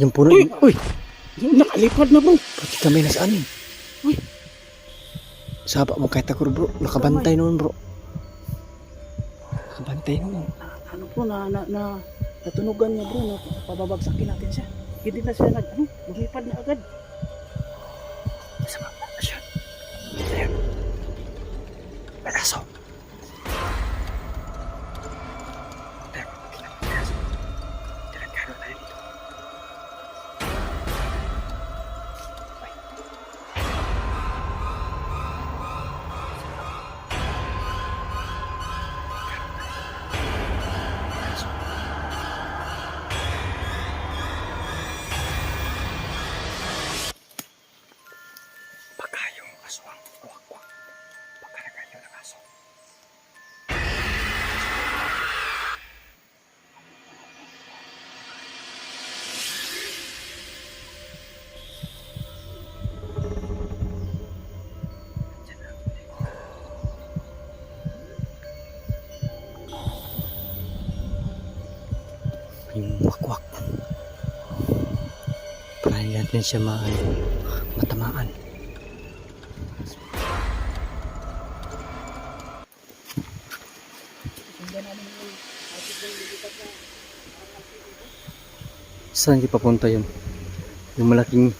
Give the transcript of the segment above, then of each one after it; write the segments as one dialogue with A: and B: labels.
A: Yung puno.
B: Uy!
A: Uy!
B: Nakalipad na bro.
A: Pati kami nasa anin.
B: Uy!
A: Saba mo kahit ako bro. Nakabantay noon bro. Nakabantay noon.
B: Ano po na, na, na natunugan niya bro na pababagsakin natin siya. Hindi na siya nag, ano, lumipad na agad.
A: Siya. Ayan. May aso. Ayan. Hindi natin siya ma matamaan.
B: Yung lumipad na
A: Saan di papunta yun? Yung malaking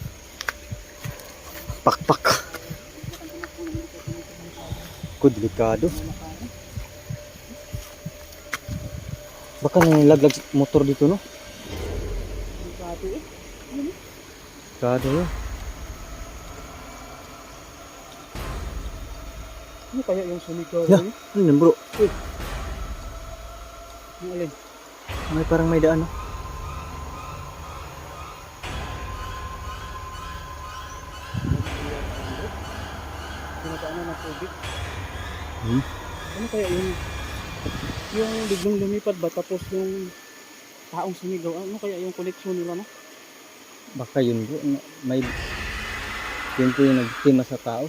A: pakpak. Ko delikado. Baka nalaglag motor dito no?
B: delikado eh.
A: Delikado yun.
B: Ano kaya yung sumigaw
A: Yeah. Ano yun bro?
B: Yung alin?
A: May parang may daan no?
B: Pinadaanan ng tubig.
A: Hmm?
B: Ano kaya yung yung biglang lumipad ba tapos yung taong sumigaw ano kaya yung koleksyon nila no?
A: Baka yun na- May yun po yung nagtima sa tao.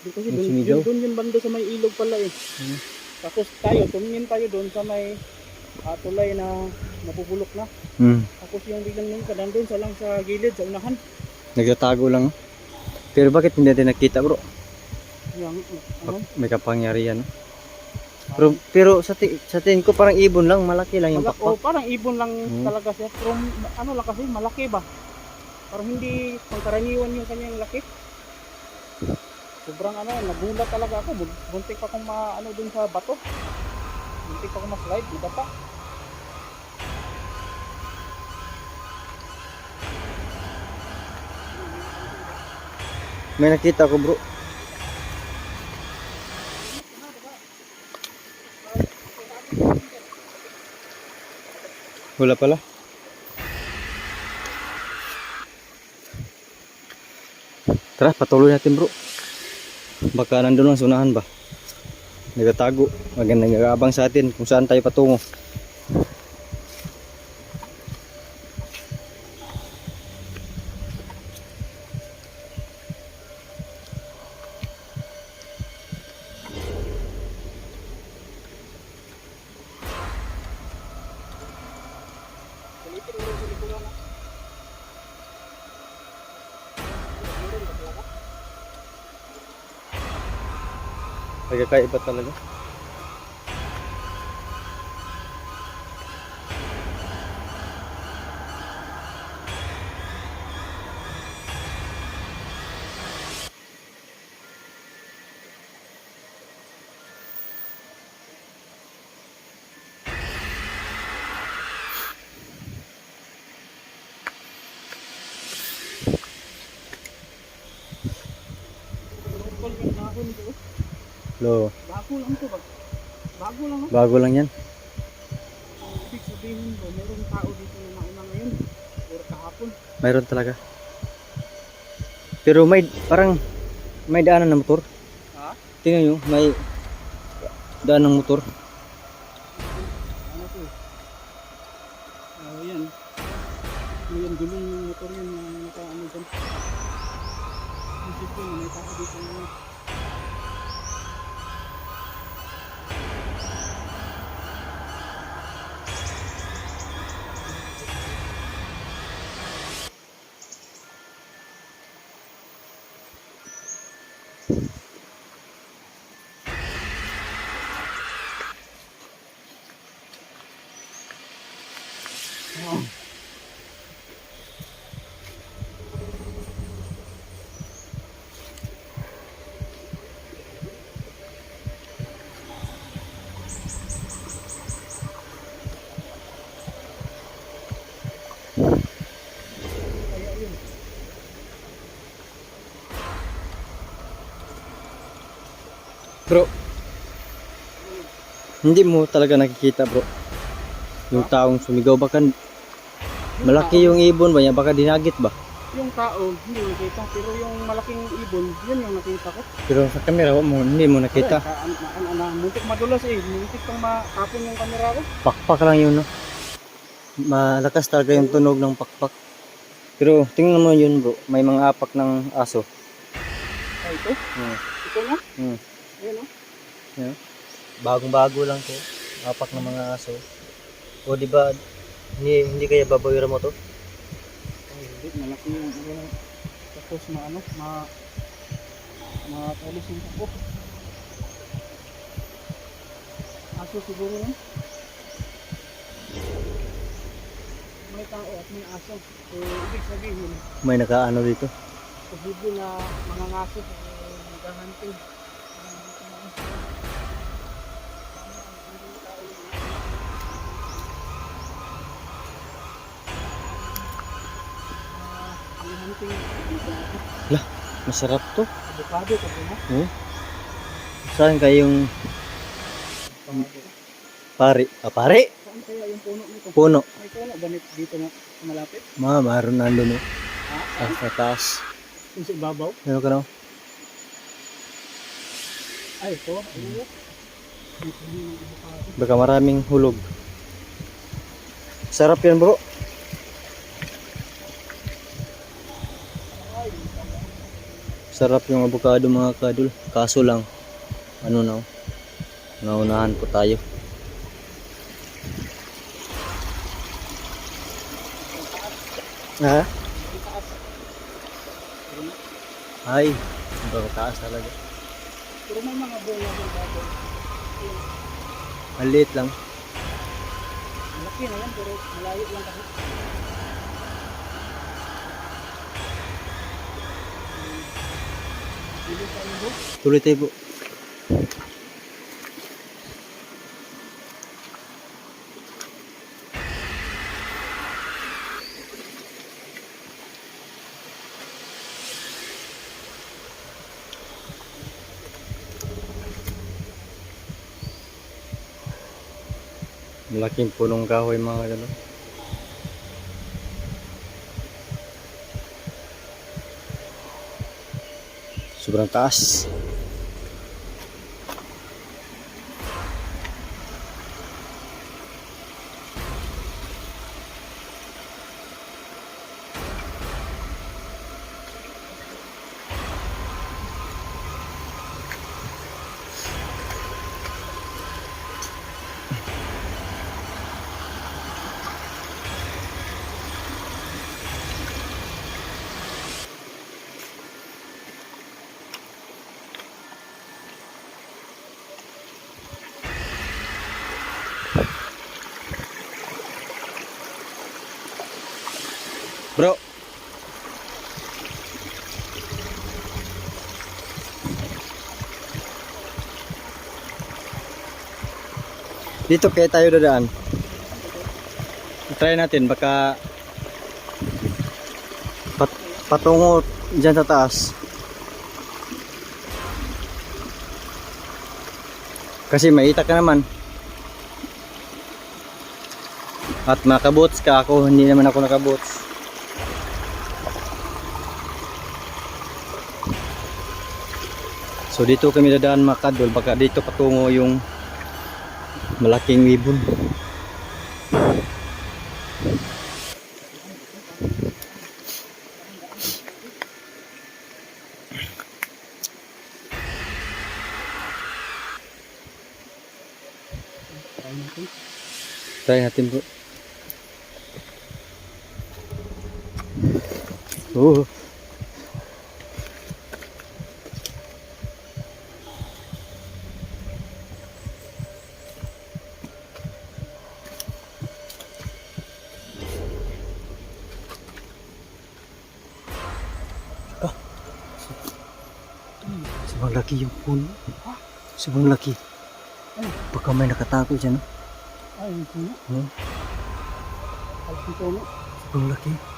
B: Di kasi
A: Yung
B: doon,
A: sumigaw?
B: yun, doon yung banda sa may ilog pala eh.
A: Hmm.
B: Tapos tayo, tumingin tayo doon sa may ah, tulay na napupulok na.
A: Hmm.
B: Tapos yung biglang lumipad, nandun sa lang sa gilid, sa unahan.
A: Nagtatago lang. Pero bakit hindi natin nakita bro?
B: Yung, ano,
A: May kapangyarihan. no? Pero, pero sa, ti- sa tingin ko parang ibon lang, malaki lang yung
B: malak- oh,
A: pakpak.
B: parang ibon lang
A: Hmm.
B: talaga siya. Pero ano lang kasi, malaki ba? Parang hindi pangkaraniwan yung kanyang laki. Sobrang ano, nagulat talaga ako. Bun- Buntik pa akong ma, ano dun sa bato. Buntik pa akong ma-slide, nabata.
A: May nakita ko bro. Wala pala. Tara, patuloy natin bro. Baka nandun lang sa unahan ba? Nagtatago. Maganda nag-aabang sa atin kung saan tayo patungo.
B: Ulitin mo rin sa likuran, ah. Meron ba talaga?
A: Nagkakaiba talaga. Lo,
B: Bago lang to ba? Bago lang, no?
A: bago lang yan.
B: Ibig sabihin ko, meron tao dito na nauna ngayon. Or kahapon.
A: Mayroon talaga. Pero may parang may daanan ng motor.
B: Ha?
A: Tingnan nyo, may daan ng motor.
B: Ano to? Oh, yan. Ano yan, gulong yung motor yun na naka ano dyan. Isip ko, may tao dito na
A: Bro, hindi mo talaga nakikita bro. Yung taong sumigaw baka malaki yung ibon ba niya baka dinagit ba?
B: Yung tao, hindi nakita. Pero yung malaking ibon, yun yung nakita ko.
A: Pero sa camera mo hindi mo nakita.
B: Muntik madulas eh. Muntik pang makapon yung kamera ko.
A: Pakpak lang yun no. Malakas talaga yung tunog ng pakpak. Pero tingnan mo yun bro, may mga apak ng aso.
B: Ay, ito?
A: Hmm.
B: Ito na?
A: Hmm.
B: Ayan o.
A: Yeah. Bagong-bago lang to. Apak ng mga aso. O di ba hindi, hindi kaya babawiran mo to?
B: Ay, hindi. Malaki yung ano. Tapos na ano, ma... Matalis yung ako. Aso siguro yun. May tao at may aso. So, ibig sabihin,
A: May nakaano dito.
B: posible na mga ngaso eh, naghahunting.
A: Lah, masarap to.
B: avocado kasi na
A: Hmm? Saan kayong pari? Ah, pari?
B: saan kaya yung puno nito
A: Puno.
B: may puno ganit dito na malapit
A: Ma, mayroon nandun no.
B: ha
A: Sa, sa taas.
B: yung sa ibabaw
A: Ano ka no?
B: ay ito avocado
A: Baka maraming hulog. Sarap yan bro. Sarap yung avocado mga kadul. Kaso lang, ano na, naunahan po tayo. Ha? Ay, sobrang taas talaga.
B: pero may mga bunga ng babaw
A: Maliit lang.
B: malaki na yan pero malayo lang kasi Hindi pa yung book.
A: Tuloy tayo po. Malaking punong kahoy mga gano'n. Sobrang Bro. Dito kaya tayo dadaan. Try natin baka pat, patungo dyan sa taas. Kasi maita ka naman. At makabots ka ako, hindi naman ako nakabots. So dito kami dadaan mga kadol, baka dito patungo yung malaking ibon.
B: Try natin.
A: Try Sobrang laki yung puno. Sobrang laki. Baka may nakatago dyan.
B: Ay, yung puno.
A: Hmm? Sobrang laki.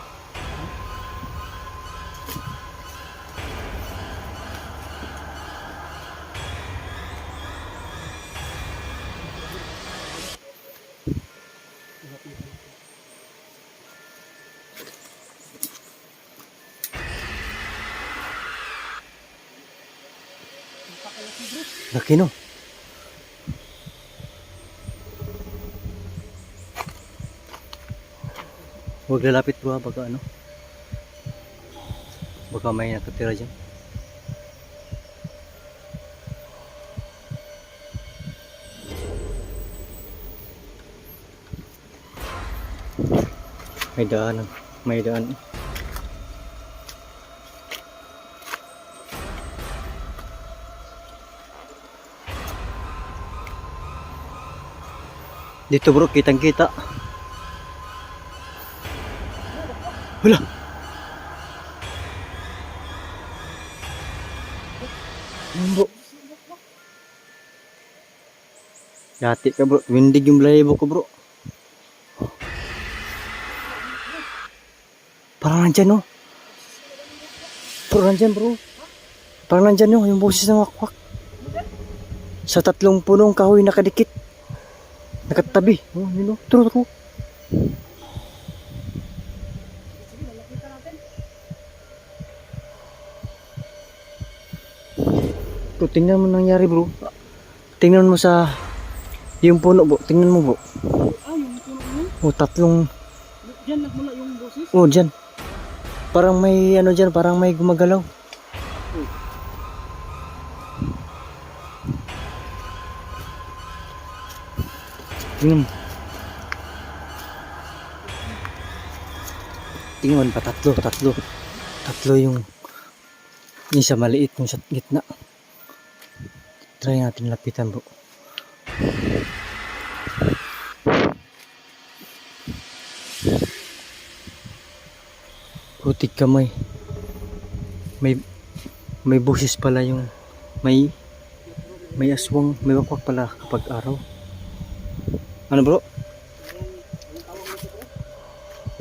A: Laki no. Huwag lalapit bro baka ano. Baka may nakatira dyan. May daan. May daan. Dito bro, kitang kita. Wala. Ayun, bro. Yati ka bro. Windig yung balahibo ko bro. Parang nandyan no. Parang nandyan bro. Parang nandyan no. Yung boses ng wakwak. Sa tatlong punong kahoy nakadikit. Nakatabi. Oh, yun no. Turo ko. Bro, tingnan mo nangyari bro. Tingnan mo sa yung puno bro. Tingnan mo bro.
B: Ah, yung puno yun.
A: Oh, tatlong
B: Diyan nagmula yung boses.
A: Oh, dyan. Parang may ano dyan, parang may gumagalaw. Tingnan mo. Tingnan pa, tatlo, tatlo. Tatlo yung isa maliit, yung sa gitna. Try natin lapitan bro. Putik kamay. May may busis pala yung may may aswang, may wakwak pala kapag araw. Ano bro?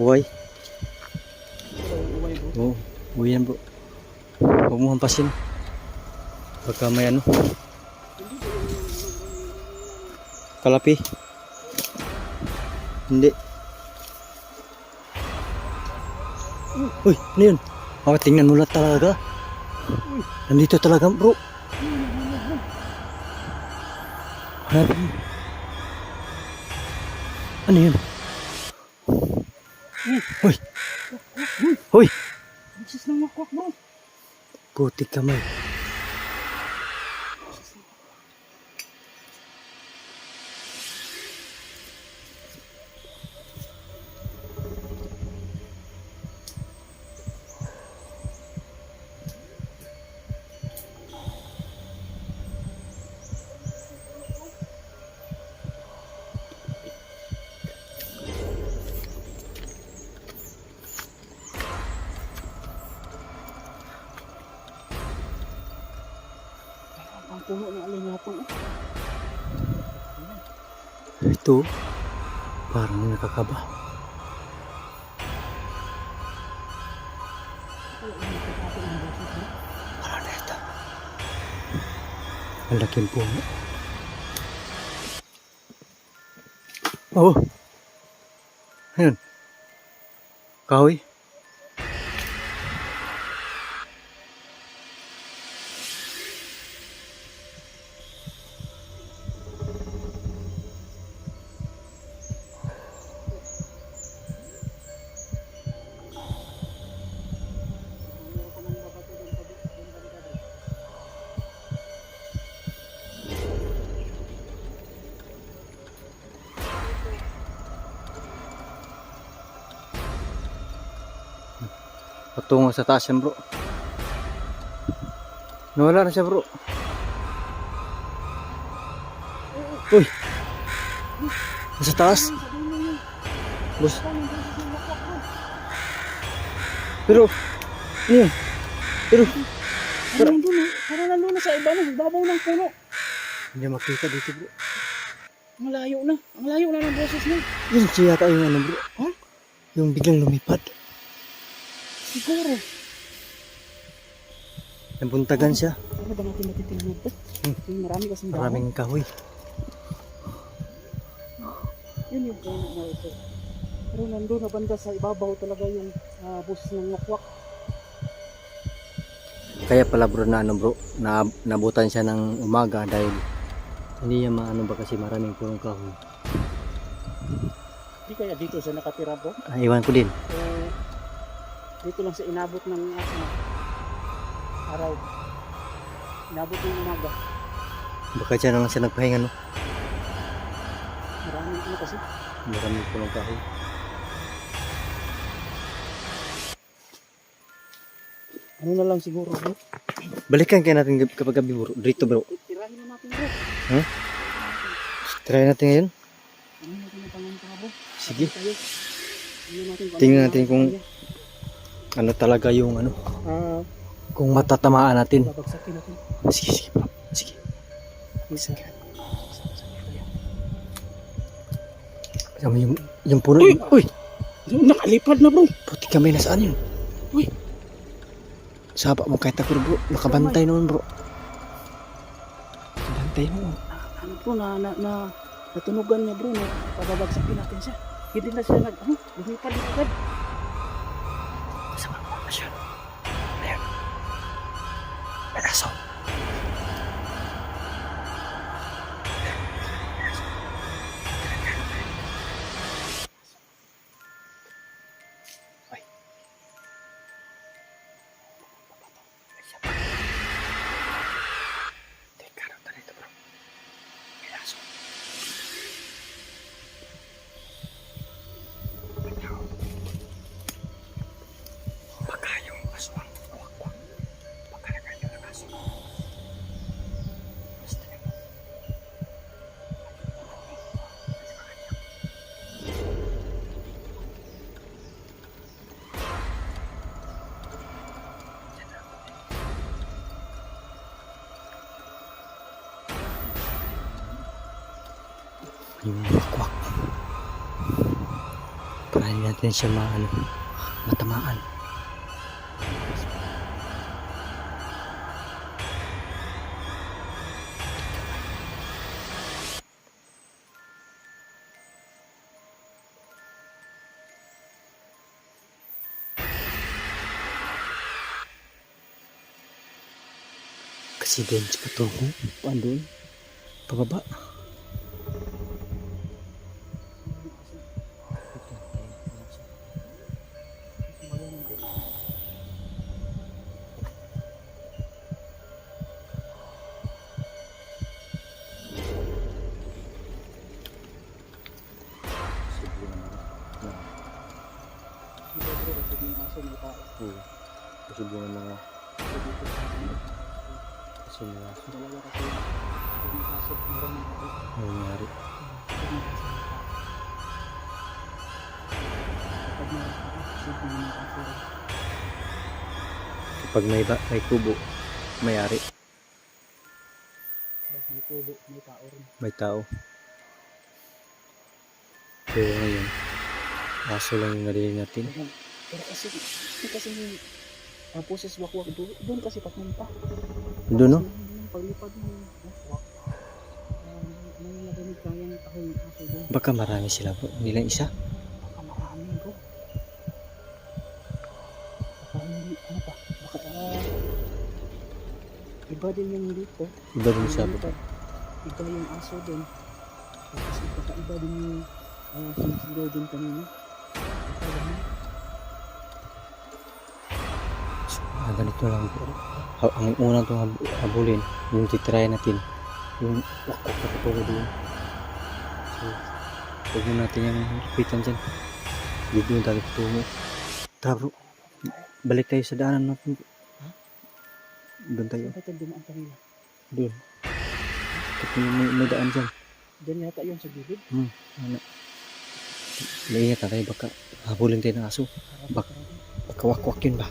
A: Uway.
B: Uway.
A: Oo, uwi yan bro. Huwag mo hampasin. Pagka may ano. Kalapi. Hindi. Uy, ano yun? Oh, tingnan mo talaga. Nandito talaga bro. Hanapin mo. Ano yun? Uy! Uy!
B: Boses ng wakwak bro.
A: Putik kamay.
B: Ang puno ng alinyatong. oh.
A: Ito, parang nakakaba. Parang neta. Ang laking puno. Oh! Ayun. Kahoy. Patungo sa taas yan bro. Nawala na siya bro. Uy! Nasa taas. Bus. Pero, ano yun? Pero,
B: Parang nandun oh. Parang nandun na sa iba na. Babaw ng puno.
A: hindi makita dito bro.
B: Ang layo na. Ang layo na ng boses niya.
A: Yun siya yata yung ano bro.
B: Ha?
A: Yung biglang lumipad.
B: Siguro.
A: Nabuntagan siya.
B: Ano ba natin matitignan to?
A: Hmm.
B: Yung marami kasing dahon.
A: Maraming kahoy.
B: Yun yung puno na ito. Pero nandun na banda sa ibabaw talaga yung ah, boses ng wakwak.
A: Kaya pala bro na ano bro, na, nabutan siya ng umaga dahil hindi niya maano ba kasi maraming punong kahoy.
B: Di kaya dito sa nakatira bro?
A: Ah, iwan ko din.
B: O dito lang sa inabot ng ano, araw. Inabot ng umaga.
A: Baka dyan na lang siya nagpahinga no.
B: Maraming ano kasi.
A: Maraming punong kahoy.
B: Ano na lang siguro bro?
A: Balikan kaya natin kapag gabi bro. Dito bro.
B: Tirahin na natin bro.
A: Try natin ngayon.
B: Ano natin ang pangalan bro?
A: Sige.
B: Tayo. Tingnan natin kung ano
A: talaga yung ano.
B: Ah,
A: Kung matatamaan natin. Sige, sige bro. Sige. Alam mo yung, yung puno. Uy! Uy!
B: Doon, nakalipad na bro.
A: Puti kami nasaan yun?
B: Uy.
A: Saba mo kahit ako bro. Nakabantay noon bro. Bantay mo.
B: Ano bro, na, na, na, natunugan niya bro, na pababagsakin natin siya. Hindi na siya nag, ano, lumipad agad.
A: Yung wakwak. Para hindi natin siya maano, matamaan. Kasi sa putol ko, andun, pababa.
B: Tao, siyempre may aso rin.
A: Kapag may, may kubo, mayari,
B: may kubo, may tao rin.
A: may tao. Pero ngayon, aso lang yung narinig natin.
B: Pero kasi, kasi uh, poses wakwak doon, doon kasi papunta.
A: Doon no?
B: Tapos Paglipad ng wakwak, may narinig kayang ako yung aso doon.
A: Baka marami sila bro, hindi lang isa.
B: Baka marami bro. Baka hindi, ano pa, baka ah, iba din yung dito.
A: Iba din sa
B: dito, Iba yung aso doon. Tapos baka iba din yung uh, sinisigaw din kanina. Baka ganun.
A: Ah, ganito lang. Ha- Ang unang itong hab- habulin, yung titry natin, yung na katulad doon. So, huwag natin yung lapitan dyan. Dito yung tayo tungo. Tara bro, balik tayo sa daanan natin. Doon tayo. Doon. Tapos may, may daan dyan.
B: Diyan yata yun sa gilid.
A: Hmm. Ano? Maingat na tayo baka habulin tayo ng aso. Bak-. Baka wakwak yun ba?